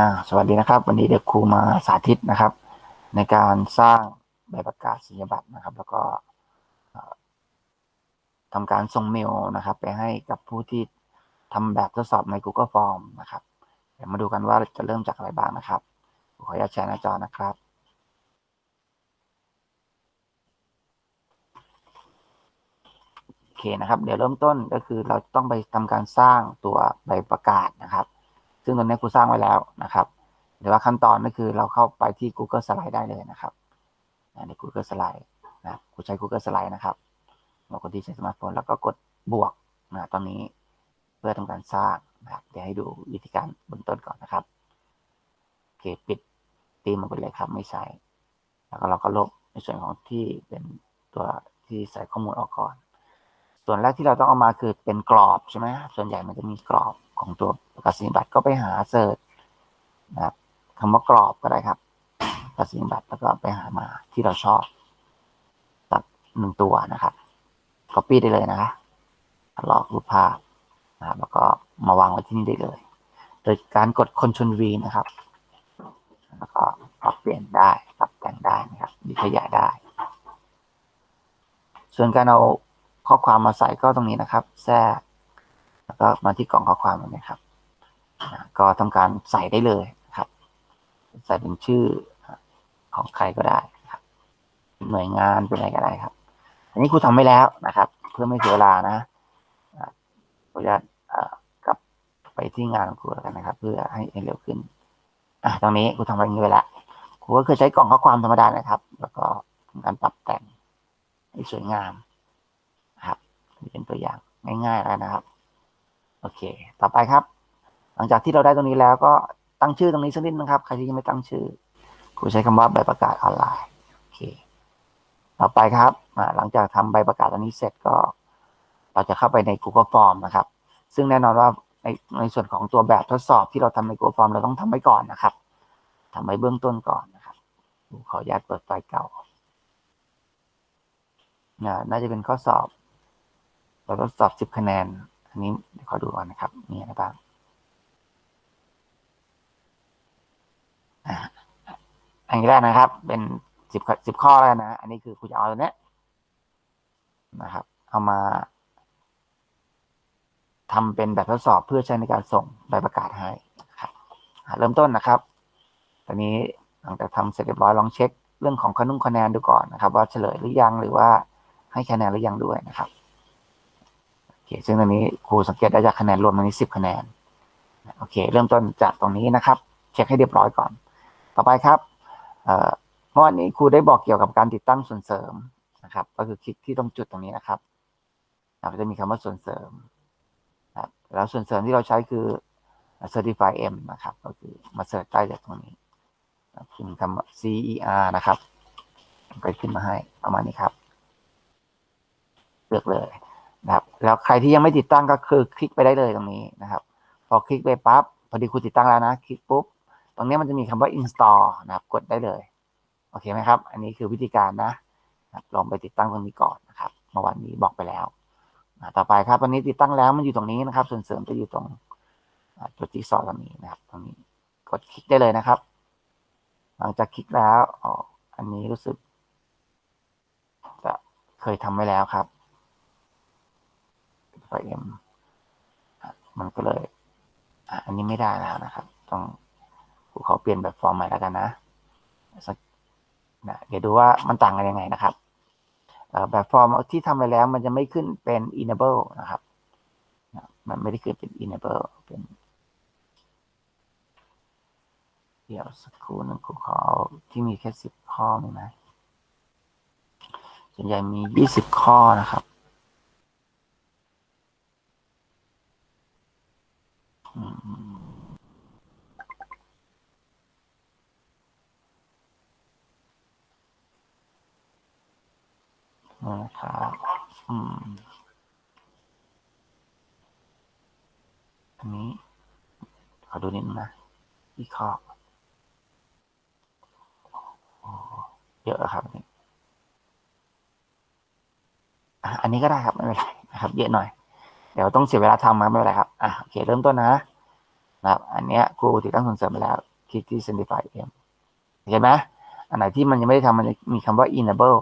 อ่าสวัสดีนะครับ วันนี้เดี๋ยวครูมาสาธิตนะครับ ในการสร้างใบประกาศนียบัตรนะครับ แล้วก็ทำการส่งเมลนะครับ ไปให้กับผู้ที่ทำแบบทดสอบใน Google Form นะครับเดี๋ยวมาดูกันว่าจะเริ่มจากอะไรบ้างนะครับ ขออนุญาตแชร์หน้าจอนะครับโอเคนะครับ เดี๋ยวเริ่มต้นก็คือเราต้องไปทำการสร้างตัวใบประกาศนะครับ ซึ่งตอนนี้ครูสร้างไว้แล้วนะครับเดี๋ยวว่าขั้นตอนก็คือเราเข้าไปที่ Google Slide ได้เลยนะครับใน Google Slide นะครูใช้ Google Slide นะครับเราคนที่ใช้สมาร์ทโฟนแล้วก็กดบวกนะตอนนี้เพื่อทำการสร้างนะครับเดี๋ยวให้ดูวิธีการเบื้องต้นก่อนนะครับโอเคปิดตีมมันไปเลยครับไม่ใช้แล้วก็เราก็ลบในส่วนของที่เป็นตัวที่ใส่ข้อมูลออกก่อน ส่วนแรกที่เราต้องเอามาคือเป็นกรอบใช่ไหมส่วนใหญ่มันจะมีกรอบ ของตัวประกาศนียบัตรก็ไปหาเสิร์ชนะครับคำว่ากรอบก็ได้ครับประกาศนียบัตรแล้วก็ไปหามาที่เราชอบตัดหนึ่งตัวนะครับ copy ได้เลยนะคะลอกรูปภาพนะครับแล้วก็มาวางไว้ที่นี่ได้เลย โดยการกด Ctrl V นะครับ แล้วก็ปรับเปลี่ยนได้ปรับแต่งได้นะครับดีขยายได้ ส่วนการเอาข้อความมาใส่ก็ตรงนี้นะครับ แทรก แล้วก็มาที่กล่องข้อความนี้ครับ ก็ทำการใส่ได้เลยครับ ใส่เป็นชื่อของใครก็ได้ครับหน่วยงานเป็นอะไรก็ได้ครับ อันนี้ครูทำไว้แล้วนะครับ เพื่อไม่เสียเวลานะขออนุญาตกลับไปที่งานของครูแล้วกันนะครับ เพื่อให้เร็วขึ้นอะตรงนี้ครูทำไว้องนี้ไว้แล้วครูก็เคยใช้กล่องข้อความธรรมดานะครับ แล้วก็ทำการปรับแต่งให้สวยงามครับเป็นตัวอย่างง่ายๆแล้วนะครับ โอเค ต่อไปครับ หลังจากที่เราได้ตรงนี้แล้วก็ตั้งชื่อตรงนี้สักนิดนะครับ ใครที่ยังไม่ตั้งชื่อ ครูใช้คำว่าใบประกาศออนไลน์ โอเค ต่อไปครับหลังจากทำใบประกาศตรงนี้เสร็จก็ เราจะเข้าไปใน Google Form นะครับ ซึ่งแน่นอนว่าในในส่วนของตัวแบบทดสอบที่เราทำใน Google Form เราต้องทำไว้ก่อนนะครับทำไว้เบื้องต้นก่อนนะครับขออนุญาตเปิดไฟล์เก่าอ่าน่าจะเป็นข้อสอบเราทดสอบ 10 คะแนน อันนี้เดี๋ยวขอดูก่อนนะครับ มีอะไรบ้างอ่าอันนี้แรกนะครับ เป็นสิบสิบข้อแล้วนะ อันนี้คือคุณจะเอาตัวเนี้ยนะครับ เอามาทำเป็นแบบทดสอบเพื่อใช้ในการส่งใบประกาศให้ครับเริ่มต้นนะครับ ตอนนี้หลังจากทำเสร็จเรียบร้อยลองเช็ค เรื่องของคะนุ่งคะแนนดูก่อนนะครับ ว่าเฉลยหรือยังหรือว่าให้คะแนนหรือยังด้วยนะครับ คซึ่งตรงนี้ครูสังเกตได้จากคะแนนรวมตรงนี้สิบคะแนนโอเค เริ่มต้นจากตรงนี้นะครับ เช็คให้เรียบร้อยก่อน ต่อไปครับเมื่อวานนี้ครูได้บอกเกี่ยวกับการติดตั้งส่วนเสริมนะครับ ก็คือคลิกที่ตรงจุดตรงนี้นะครับนะครับจะมีคำว่าส่วนเสริมนะครับแล้วส่วนเสริมที่เราใช้คือ certify M นะครับ ก็คือมาเสิร์ชใต้จากตรงนี้พิมพ์คำ CER นะครับ ก็ขึ้นมาให้ประมาณนี้ครับเลือกเลย นะครับ แล้วใครที่ยังไม่ติดตั้งก็คือคลิกไปได้เลยตรงนี้นะครับ พอคลิกไปปั๊บพอดีครูติดตั้งแล้วนะ คลิกปุ๊บ ตรงนี้มันจะมีคำว่า install นะครับ กดได้เลย โอเคไหมครับ อันนี้คือวิธีการนะนะลองไปติดตั้งตรงนี้ก่อนนะครับเมื่อวานนี้บอกไปแล้วต่อไปครับวันนี้ติดตั้งแล้วมันอยู่ตรงนี้นะครับ ส่วนเสริมจะอยู่ตรงอ่าตัวจีซอตรงนี้นะครับ ตรงนี้กดคลิกได้เลยนะครับ หลังจากคลิกแล้วอ๋ออันนี้รู้สึกจะเคยทำไว้แล้วครับ ไฟเอ็มมันก็เลยอันนี้ไม่ได้แล้วนะครับ ต้องเขอเปลี่ยนแบบฟอร์มใหม่แล้วกันนะสักนะ เดี๋ยวดูว่ามันต่างกันยังไงนะครับ แบบฟอร์มที่ทำไปแล้วมันจะไม่ขึ้นเป็น enable นะครับนะมันไม่ได้ขึ้นเป็น enable เป็นเดี๋ยวสักครู่นึงครูขอเอาที่มีแค่สิบข้อมีไหมส่วนใหญ่มียี่สิบข้อนะครับอืม นะครับอืมอันนี้ ขอดูนิดนึงนะที่ข้อเยอะครับอันนี้อ่อันนี้ก็ได้ครับไม่เป็นไรนะครับ เยอะหน่อย เดี๋ยวต้องเสียเวลาทำมาไม่เป็นไรครับ อะโอเคเริ่มต้นนะนะครับ อันเนี้ยครูติดตั้งส่วนเสริมไปแล้ว คลิกที่ Certify M เห็นไหมอันไหนที่มันยังไม่ได้ทำมันจะมีคำว่า enable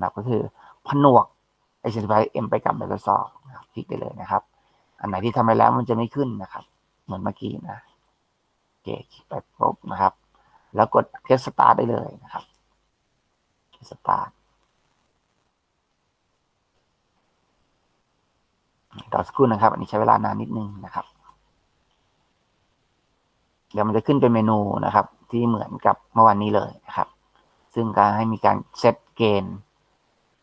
นะก็คือผนวกไอ้ Certify M ไปกับ Microsoft คลิกได้เลยนะครับ อันไหนที่ทำไปแล้วมันจะไม่ขึ้นนะครับ เหมือนเมื่อกี้นะโอเคคลิกไปปุ๊บนะครับ แล้วกด Test Start ได้เลยนะครับ Test Start ต่อสักครู่นะครับ อันนี้ใช้เวลานานนิดนึงนะครับ เดี๋ยวมันจะขึ้นเป็นเมนูนะครับ ที่เหมือนกับเมื่อวานนี้เลยนะครับ ซึ่งการให้มีการเซตเกณฑ์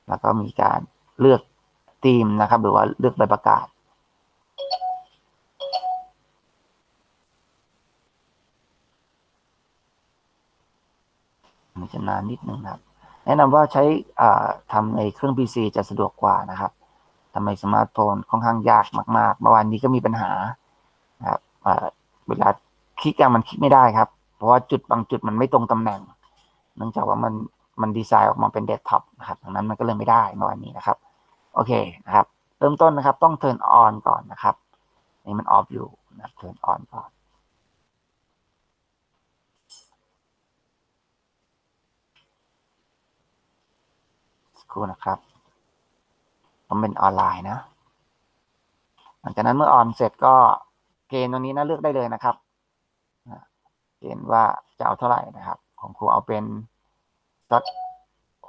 แล้วก็มีการเลือกธีมนะครับ หรือว่าเลือกใบประกาศมันจะนานนิดนึงครับ แนะนำว่าใช้ทำในเครื่อง PC จะสะดวกกว่านะครับ ทำในสมาร์ทโฟนค่อนข้างยากมากๆเมื่อวานนี้ก็มีปัญหาครับเวลาคลิกอะมันคลิกไม่ได้ครับ เพราะว่าจุดบางจุดมันไม่ตรงตำแหน่ง เนื่องจากว่ามันมันดีไซน์ออกมาเป็นเดสก์ท็อปนะครับดังนั้นมันก็เลยไม่ได้เมื่อวานนี้นะครับ โอเคนะครับ เริ่มต้นนะครับ ต้อง turn on ก่อนนะครับ นี่มัน off อยู่นะครับ turn on ก่อนสักครู่นะครับ ผมเป็นออนไลน์นะ หลังจากนั้นเมื่อออนเสร็จก็เกณฑ์ตรงนี้นะเลือกได้เลยนะครับเกณฑ์ว่าจะเอาเท่าไหร่นะครับ ของครูเอาเป็นสัก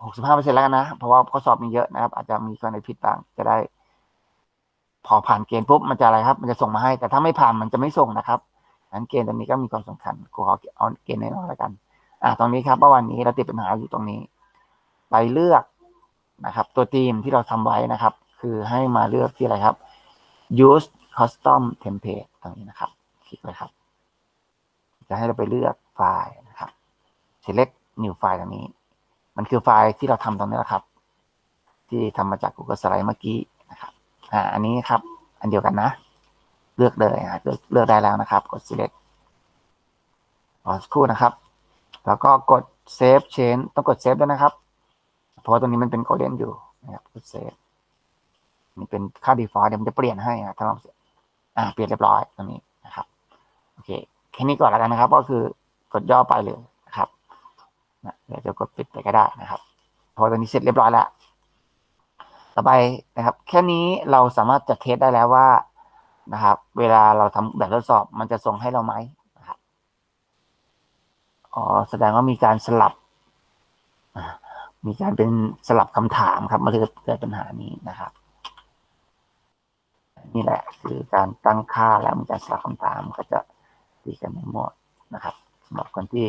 หกสิบห้าเปอร์เซ็นต์แล้วกันนะ เพราะว่าข้อสอบมีเยอะนะครับ อาจจะมีกรณีผิดบ้างจะได้ พอผ่านเกณฑ์ปุ๊บมันจะอะไรครับ มันจะส่งมาให้ แต่ถ้าไม่ผ่านมันจะไม่ส่งนะครับงั้นเกณฑ์ตรงนี้ก็มีความสำคัญครูขอเอาเกณฑ์น้อยๆแล้วกัน อ่าตรงนี้ครับเมื่อวันนี้เราติดปัญหาอยู่ตรงนี้ ไปเลือก นะครับ ตัวธีมที่เราทำไว้นะครับ คือให้มาเลือกที่อะไรครับ use custom template ตรงนี้นะครับ คลิกเลยครับ จะให้เราไปเลือกไฟล์นะครับ select new file ตรงนี้ มันคือไฟล์ที่เราทำตรงนี้แหละครับ ที่ทำมาจาก Google Slide เมื่อกี้นะครับ อ่า อันนี้ครับ อันเดียวกันนะ เลือกเลยอะเลือกเลือกได้แล้วนะครับ กด select รอสักครู่นะครับ แล้วก็กด save change ต้องกด save ด้วยนะครับ เพราะตรงนี้มันเป็น golden อยู่นะครับกด save นี่เป็นค่า default เดี๋ยวมันจะเปลี่ยนให้นะถ้าเราอ่าเปลี่ยนเรียบร้อยตรงนี้นะครับโอเคแค่นี้ก่อนแล้วกันนะครับ ก็คือกดย่อไปเลยนะครับนะเดี๋ยวจะกดปิดไปก็ได้นะครับ พอตอนนี้เสร็จเรียบร้อยแล้วต่อไปนะครับ แค่นี้เราสามารถจะเทสได้แล้วว่านะครับ เวลาเราทำแบบทดสอบมันจะส่งให้เราไหมนะครับอ๋อแสดงว่ามีการสลับอ่า มีการเป็นสลับคำถามครับมาเลยเกิดปัญหานี้นะครับ นี่แหละคือการตั้งค่าแล้วมีการสลับคำถามก็จะตีกันไม่หมดนะครับสำหรับคนที่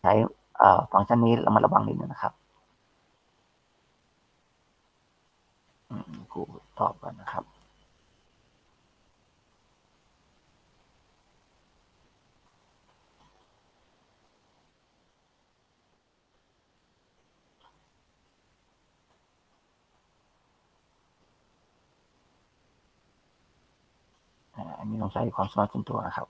ใช้ฟังก์ชันนี้เรามาระวังนิดนึงนะครับอืมกูตอบก่อนนะครับ อ่าอันนี้ต้องใช้ความสามารถส่วนตัวนะครับ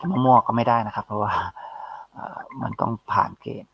มะมามั่วก็ไม่ได้นะครับ เพราะว่ามันต้องผ่านเกณฑ์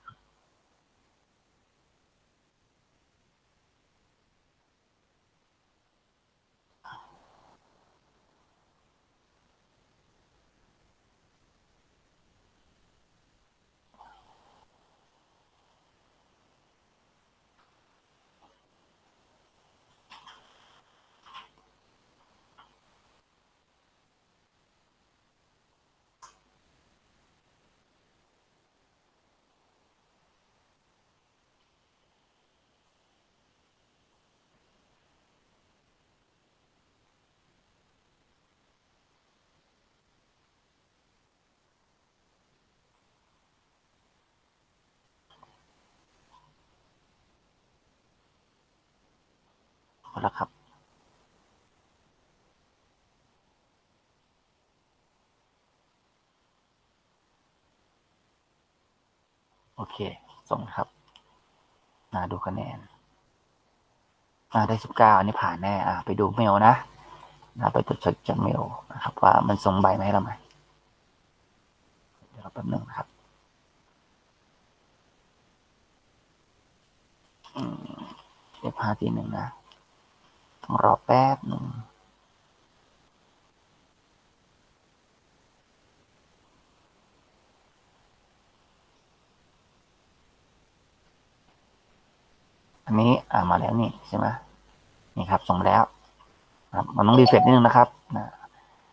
ล้วครับโอเค ส่งครับ มาดูคะแนน อ่า ได้สิบเก้าอันนี้ผ่านแน่ อ่า ไปดูเมลนะนะไปตรวจเช็คจากเมลนะครับ ว่ามันส่งใบมาให้เราไหม เดี๋ยวเราแป๊บหนึงนะครับ อืมเดี๋ยวพาทีหนึ่งนะ ต้องรอแป๊บหนึ่งอันนี้อ่ามาแล้วนี่ใช่ไหมนี่ครับส่งแล้วครับมันต้องรีเฟรชนิดนึงนะครับนะ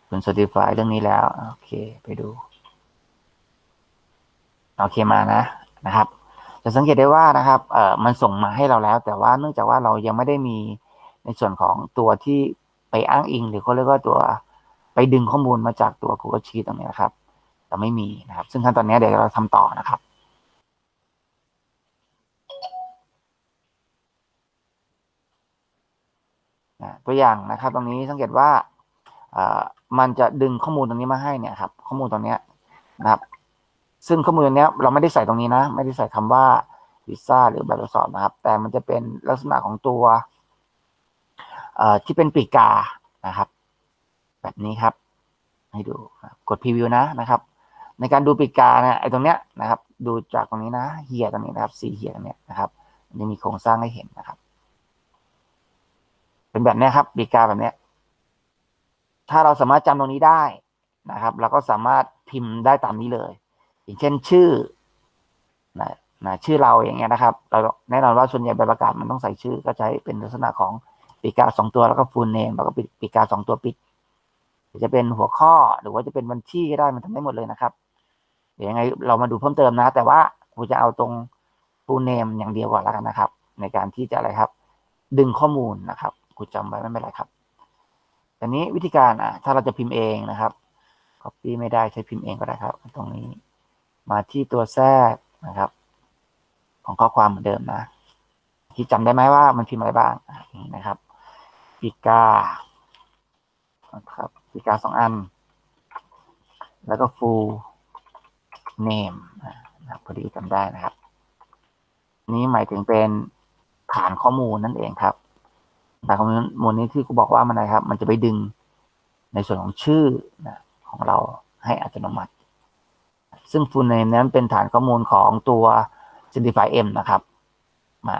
คุณ certify เรื่องนี้แล้ว โอเคไปดู โอเคมานะนะครับ จะสังเกตได้ว่านะครับเอ่อมันส่งมาให้เราแล้ว แต่ว่าเนื่องจากว่าเรายังไม่ได้มี ในส่วนของตัวที่ไปอ้างอิง หรือเขาเรียกว่าตัวไปดึงข้อมูลมาจากตัว Google Sheet ตรงนี้นะครับเราไม่มีนะครับ ซึ่งขั้นตอนนี้เดี๋ยวเราทำต่อนะครับตัวอย่างนะครับ ตรงนี้สังเกตว่ามันจะดึงข้อมูลตรงนี้มาให้เนี่ยครับ ข้อมูลตรงนี้นะครับ ซึ่งข้อมูลตรงเนี้ยเราไม่ได้ใส่ตรงนี้นะ ไม่ได้ใส่คำว่าวีซ่าหรือใบทดสอบนะครับ แต่มันจะเป็นลักษณะของตัว ที่เป็นปีกานะครับ แบบนี้ครับ ให้ดูกดพรีวิวนะนะครับ ในการดูปีกาเนี่ยไอ้ตรงเนี้ยนะครับ ดูจากตรงนี้นะเฮียตรงนี้นะครับสีเฮียตรงเนี้ยนะครับจะมีโครงสร้างให้เห็นนะครับ เป็นแบบนี้ครับปีกาแบบเนี้ยถ้าเราสามารถจำตรงนี้ได้นะครับเราก็สามารถพิมพ์ได้ตามนี้เลย อย่างเช่นชื่อนะนะชื่อเราอย่างเงี้ยนะครับ เราแน่นอนว่าส่วนใหญ่ใบประกาศมันต้องใส่ชื่อก็ใช้เป็นลักษณะของ ปีกาสองตัวแล้วก็ฟูลเนมแล้วก็ปีกาสองตัวปิดจะเป็นหัวข้อหรือว่าจะเป็นบัญชีก็ได้มันทำได้หมดเลยนะครับ เดี๋ยวยังไงเรามาดูเพิ่มเติมนะ แต่ว่าครูจะเอาตรงฟูลเนมอย่างเดียวก่อนแล้วกันนะครับ ในการที่จะอะไรครับ ดึงข้อมูลนะครับครูจำไว้ไม่เป็นไรครับแต่นี้วิธีการอะถ้าเราจะพิมพ์เองนะครับ copy ไม่ได้ใช้พิมพ์เองก็ได้ครับ ตรงนี้มาที่ตัวแทรกนะครับ ของข้อความเหมือนเดิมนะที่จำได้ไหมว่ามันพิมพ์อะไรบ้างนะครับ ปีกานะครับปีกาสองอัน แล้วก็ full name นะพอดีจำได้นะครับ นี้หมายถึงเป็นฐานข้อมูลนั่นเองครับฐานข้อมูลนี้ที่กูบอกว่ามันอะไรครับ มันจะไปดึงในส่วนของชื่อนะของเราให้อัตโนมัติ ซึ่ง full name นั้นเป็นฐานข้อมูลของตัว Certify M นะครับ มา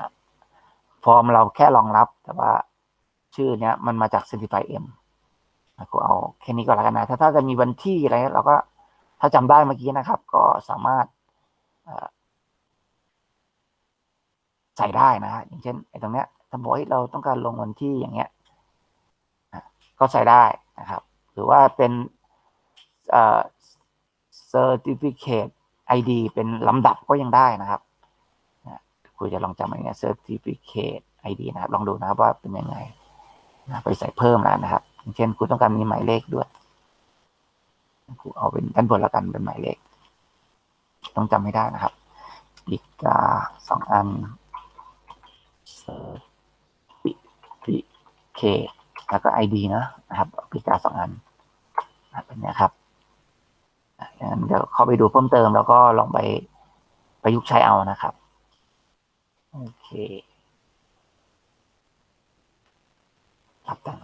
ฟอร์มเราแค่รองรับแต่ว่า ชื่อเนี้ยมันมาจาก Certify M กูเอาแค่นี้ก็แล้วกันนะ ถ้าถ้าจะมีวันที่อะไรเราก็ถ้าจำได้เมื่อกี้นะครับ ก็สามารถใส่ได้นะอย่างเช่นไอ้ตรงเนี้ยถ้าบอกเราต้องการลงวันที่อย่างเงี้ยก็ใส่ได้นะครับ หรือว่าเป็นเอ่อ certificate ID เป็นลำดับก็ยังได้นะครับคุยจะลองจำอะไรเงี้ย certificate ID นะครับ ลองดูนะครับว่าเป็นยังไง ไปใส่เพิ่มแล้วนะครับ เช่นคุณต้องการมีหมายเลขด้วยกูเอาเป็นด้านบนแล้วกันเป็นหมายเลข ต้องจำให้ได้นะครับอีกาสองอัน certificate แล้วก็ ID นะนะครับปีกาสองอันแบบนี้ครับงั้นเดี๋ยวเข้าไปดูเพิ่มเติมแล้วก็ลองไปประยุกต์ใช้เอานะครับ โอเคับแต่ง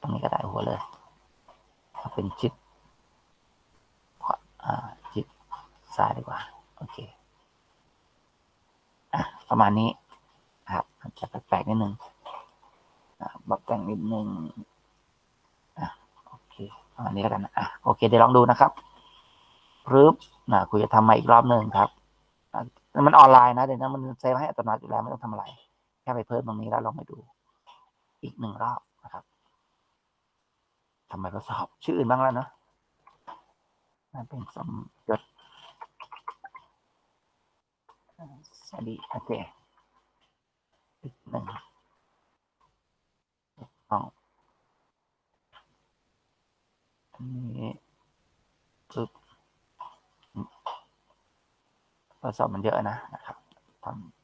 ตรงนี้ก็ได้หัวเลยเป็นชิดขวาชิดซ้ายดีกว่า โอเคอะประมาณนี้ครับอาจจะแปลกๆนิดนึงปรับแต่งนิดนึงอะโอเคประมาณนี้แล้วกันอะโอเคเดี๋ยวลองดูนะครับปึ๊บนะคุยจะทำมาอีกรอบหนึ่งครับมันออนไลน์นะเดี๋ยวนั้นมันเซฟให้อัตโนมัติอยู่แล้วไม่ต้องทำอะไร แค่ไปเพิ่มตรงนี้แล้วลองไปดู อีกหนึ่งรอบนะครับทำไมทดสอบชื่ออื่นบ้างแล้วเนาะนั่นเป็นสมยศสวัสดีโอเคอีกหนึ่งต้องนี้ปึ๊บทดสอบมันเยอะนะนะครับทำ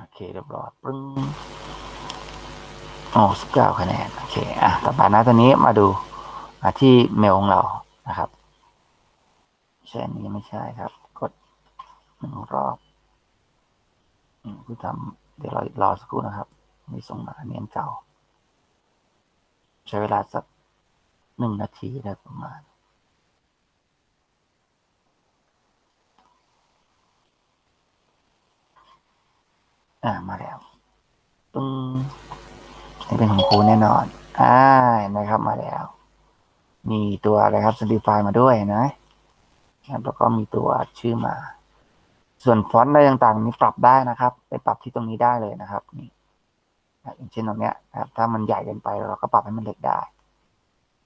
โอเคเรียบร้อยปึ้งโอ้สิบเก้าคะแนน โอเค อะ ต่อไปนะตอนนี้มาดูมาที่เมลของเรานะครับใช่อันนี้ไม่ใช่ครับ กดหนึ่งรอบอืมผู้ทำเดี๋ยวรอรอสักครู่นะครับมีส่งมาอันนี้อันเก่า ใช้เวลาสักหนึ่งนาทีได้ประมาณ อ่ามาแล้วปึ้งนี่เป็นของครูแน่นอน อ่านะครับมาแล้วมีตัวอะไรครับ Simplify มาด้วยนะนะแล้วก็มีตัวชื่อมา ส่วนฟอนต์อะไรต่างๆ นี้ปรับได้นะครับ ไปปรับที่ตรงนี้ได้เลยนะครับ นี่อย่างเช่นตรงเนี้ยนะครับ ถ้ามันใหญ่เกินไปเราก็ปรับให้มันเล็กได้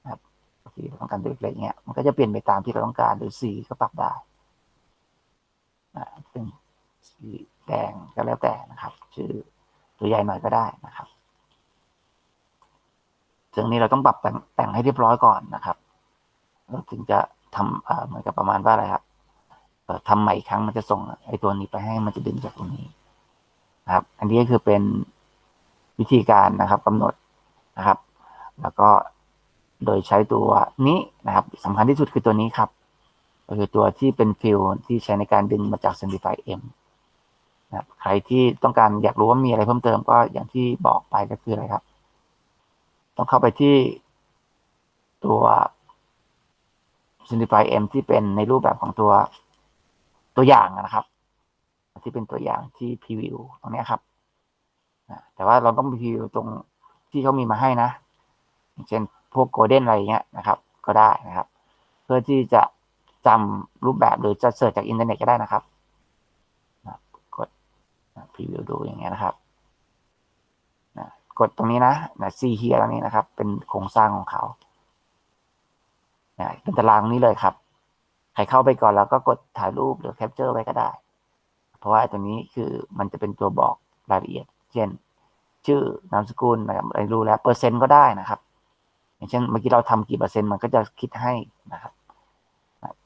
นะครับบางทีต้องการตัวเล็กเงี้ย มันก็จะเปลี่ยนไปตามที่เราต้องการ หรือสีก็ปรับได้นะเป็นสี แดงก็แล้วแต่นะครับ ชื่อตัวใหญ่หน่อยก็ได้นะครับซึ่งนี้เราต้องปรับแต่งแต่งให้เรียบร้อยก่อนนะครับเราถึงจะทำเหมือนกับประมาณว่าอะไรครับเอ่อทำใหม่อีกครั้งมันจะส่งไอ้ตัวนี้ไปให้มันจะดึงจากตรงนี้นะครับ อันนี้ก็คือเป็นวิธีการนะครับกำหนดนะครับ แล้วก็โดยใช้ตัวนี้นะครับสำคัญที่สุดคือตัวนี้ครับก็คือตัวที่เป็นฟิลที่ใช้ในการดึงมาจาก Simplify M นะครับใครที่ต้องการอยากรู้ว่ามีอะไรเพิ่มเติมก็อย่างที่บอกไปก็คืออะไรครับ ต้องเข้าไปที่ตัว Simplify M ที่เป็นในรูปแบบของตัวตัวอย่างนะครับ ที่เป็นตัวอย่างที่ preview ตรงนี้ครับแต่ว่าเราต้อง preview ตรงที่เขามีมาให้นะเช่นพวก Golden อะไรอย่างเงี้ยนะครับ ก็ได้นะครับ เพื่อที่จะจำรูปแบบหรือจะเสิร์ชจากอินเทอร์เน็ตก็ได้นะครับ พรีวิวดูอย่างเงี้ยนะครับนะกดตรงนี้นะนะซีเฮียตรงนี้นะครับ เป็นโครงสร้างของเขานะเป็นตารางนี้เลยครับ ใครเข้าไปก่อนแล้วก็กดถ่ายรูปหรือแคปเจอร์ไว้ก็ได้ เพราะว่าตัวนี้คือมันจะเป็นตัวบอกรายละเอียด เช่น ชื่อนามสกุลนะครับอะไรรู้แล้วเปอร์เซ็นต์ก็ได้นะครับ อย่างเช่นเมื่อกี้เราทำกี่เปอร์เซ็นต์มันก็จะคิดให้นะครับ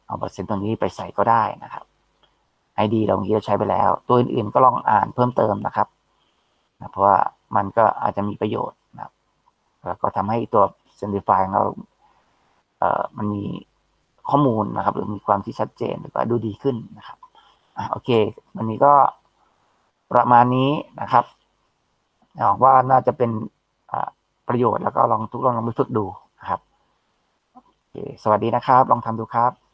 เอาเปอร์เซ็นต์ตรงนี้ไปใส่ก็ได้นะครับ ID เราเมื่อกี้เราใช้ไปแล้ว ตัวอื่นๆก็ลองอ่านเพิ่มเติมนะครับนะเพราะว่ามันก็อาจจะมีประโยชน์นะครับแล้วก็ทำให้ตัว Simplify ของเราเอ่อมันมีข้อมูลนะครับ หรือมีความที่ชัดเจนหรือว่าดูดีขึ้นนะครับอะโอเค วันนี้ก็ประมาณนี้นะครับหวังว่าน่าจะเป็นประโยชน์แล้วก็ลองทุกลองลองไปฝึกดูนะครับโอเคสวัสดีนะครับ ลองทำดูครับ